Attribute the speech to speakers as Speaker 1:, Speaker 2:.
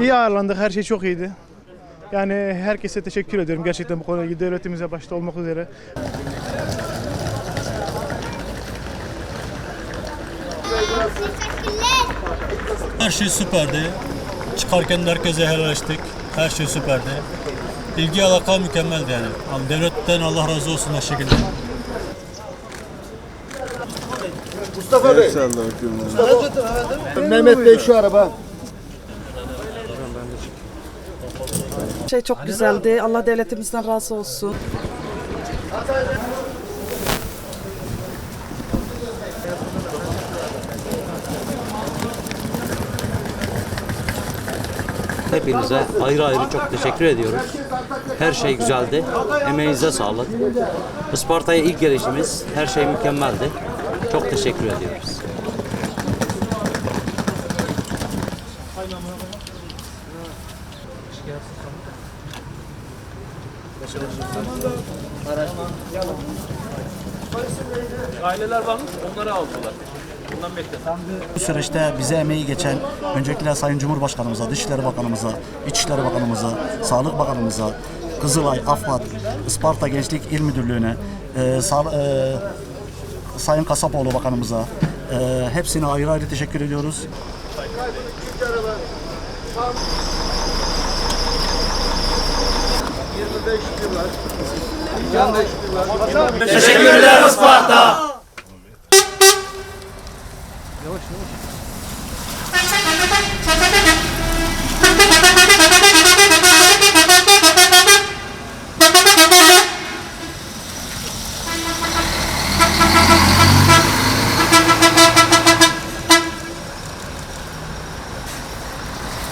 Speaker 1: İyi ağırlandık. Her şey çok iyiydi. Yani herkese teşekkür ediyorum gerçekten bu konuyla ilgili devletimize başta olmak üzere.
Speaker 2: Her şey süperdi. Çıkarken de herkese helalleştik. Her şey süperdi. İlgi alaka mükemmeldi. Yani Devletten Allah razı olsun her şekilde.
Speaker 3: Mustafa Bey. Mehmet Bey şu araba.
Speaker 4: Şey çok güzeldi. Allah devletimizden razı olsun.
Speaker 5: Hepinize ayrı ayrı çok teşekkür ediyoruz. Her şey güzeldi. Emeğinize sağlık. Isparta'ya ilk gelişimiz her şey mükemmeldi. Çok teşekkür ediyoruz.
Speaker 6: Bu süreçte bize emeği geçen öncelikle Sayın Cumhurbaşkanımıza, Dışişleri Bakanımıza, İçişleri Bakanımıza, Sağlık Bakanımıza, Kızılay, AFAD, Isparta Gençlik İl Müdürlüğü'ne, e, sağ- e, Sayın Kasapoğlu Bakanımıza, e, hepsine ayrı ayrı teşekkür ediyoruz.
Speaker 3: Yavaş yavaş.